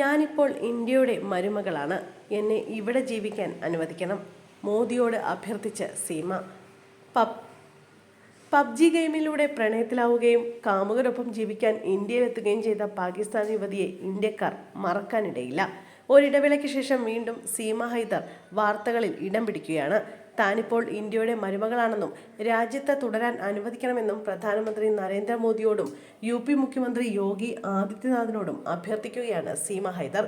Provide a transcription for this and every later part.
ഞാനിപ്പോൾ ഇന്ത്യയുടെ മരുമകളാണ്. എന്നെ ഇവിടെ ജീവിക്കാൻ അനുവദിക്കണം. മോദിയോട് അഭ്യർത്ഥിച്ച് സീമ. പബ് പബ്ജി ഗെയിമിലൂടെ പ്രണയത്തിലാവുകയും കാമുകരൊപ്പം ജീവിക്കാൻ ഇന്ത്യയിലെത്തുകയും ചെയ്ത പാകിസ്ഥാൻ യുവതിയെ ഇന്ത്യക്കാർ മറക്കാനിടയില്ല. ഒരിടവേളയ്ക്ക് ശേഷം വീണ്ടും സീമ ഹൈദർ വാർത്തകളിൽ ഇടം പിടിക്കുകയാണ്. താനിപ്പോൾ ഇന്ത്യയുടെ മരുമകളാണെന്നും രാജ്യത്ത് തുടരാൻ അനുവദിക്കണമെന്നും പ്രധാനമന്ത്രി നരേന്ദ്രമോദിയോടും യു പി മുഖ്യമന്ത്രി യോഗി ആദിത്യനാഥിനോടും അഭ്യർത്ഥിക്കുകയാണ് സീമ ഹൈദർ.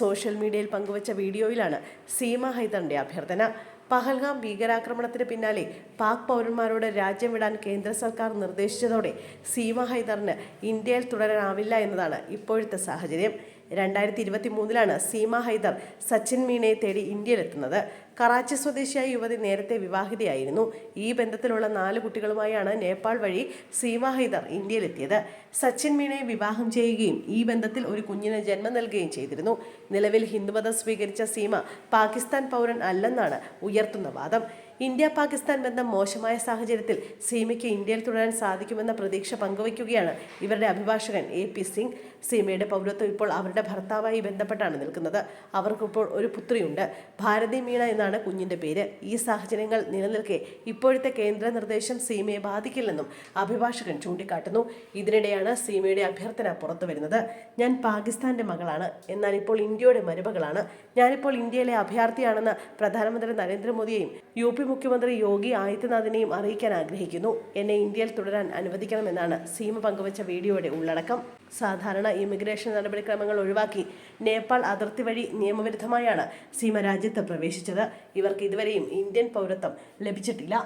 സോഷ്യൽ മീഡിയയിൽ പങ്കുവച്ച വീഡിയോയിലാണ് സീമ ഹൈദറിന്റെ അഭ്യർത്ഥന. പഹൽഗാം ഭീകരാക്രമണത്തിന് പിന്നാലെ പാക് പൗരന്മാരോട് രാജ്യം വിടാൻ കേന്ദ്ര സർക്കാർ നിർദ്ദേശിച്ചതോടെ സീമ ഹൈദറിന് ഇന്ത്യയിൽ തുടരാനാവില്ല എന്നതാണ് ഇപ്പോഴത്തെ സാഹചര്യം. രണ്ടായിരത്തി ഇരുപത്തി മൂന്നിലാണ് സീമ ഹൈദർ സച്ചിൻ മീണയെ തേടി ഇന്ത്യയിലെത്തുന്നത്. കറാച്ചി സ്വദേശിയായ യുവതി നേരത്തെ വിവാഹിതയായിരുന്നു. ഈ ബന്ധത്തിലുള്ള നാല് കുട്ടികളുമായാണ് നേപ്പാൾ വഴി സീമ ഹൈദർ ഇന്ത്യയിലെത്തിയത്. സച്ചിൻ മീണയെ വിവാഹം ചെയ്യുകയും ഈ ബന്ധത്തിൽ ഒരു കുഞ്ഞിന് ജന്മം നൽകുകയും ചെയ്തിരുന്നു. നിലവിൽ ഹിന്ദുമതം സ്വീകരിച്ച സീമ പാകിസ്ഥാൻ പൗരൻ അല്ലെന്നാണ് ഉയർത്തുന്ന വാദം. ഇന്ത്യ പാകിസ്ഥാൻ ബന്ധം മോശമായ സാഹചര്യത്തിൽ സീമയ്ക്ക് ഇന്ത്യയിൽ തുടരാൻ സാധിക്കുമെന്ന പ്രതീക്ഷ പങ്കുവയ്ക്കുകയാണ് ഇവരുടെ അഭിഭാഷകൻ എ പി സിംഗ്. സീമയുടെ പൗരത്വം ഇപ്പോൾ അവരുടെ ഭർത്താവായി ബന്ധപ്പെട്ടാണ് നിൽക്കുന്നത്. അവർക്കിപ്പോൾ ഒരു പുത്രിയുണ്ട്. ഭാരതി മീണ എന്നാണ് കുഞ്ഞിന്റെ പേര്. ഈ സാഹചര്യങ്ങൾ നിലനിൽക്കെ ഇപ്പോഴത്തെ കേന്ദ്ര നിർദ്ദേശം സീമയെ ബാധിക്കില്ലെന്നും അഭിഭാഷകൻ ചൂണ്ടിക്കാട്ടുന്നു. ഇതിനിടെയാണ് സീമയുടെ അഭ്യർത്ഥന പുറത്തു വരുന്നത്. ഞാൻ പാകിസ്ഥാന്റെ മകളാണ്. എന്നാൽ ഇപ്പോൾ ഇന്ത്യയുടെ മരുമകളാണ്. ഞാനിപ്പോൾ ഇന്ത്യയിലെ അഭയാർത്ഥിയാണെന്ന് പ്രധാനമന്ത്രി നരേന്ദ്രമോദിയെയും യു പി മുഖ്യമന്ത്രി യോഗി ആദിത്യനാഥിനെയും അറിയിക്കാൻ ആഗ്രഹിക്കുന്നു. എന്നെ ഇന്ത്യയിൽ തുടരാൻ അനുവദിക്കണമെന്നാണ് സീമ പങ്കുവച്ച വീഡിയോയുടെ ഉള്ളടക്കം. സാധാരണ ഇമിഗ്രേഷൻ നടപടിക്രമങ്ങൾ ഒഴിവാക്കി നേപ്പാൾ അതിർത്തി വഴി നിയമവിരുദ്ധമായാണ് സീമ രാജ്യത്ത് പ്രവേശിച്ചത്. ഇവർക്ക് ഇതുവരെയും ഇന്ത്യൻ പൗരത്വം ലഭിച്ചിട്ടില്ല.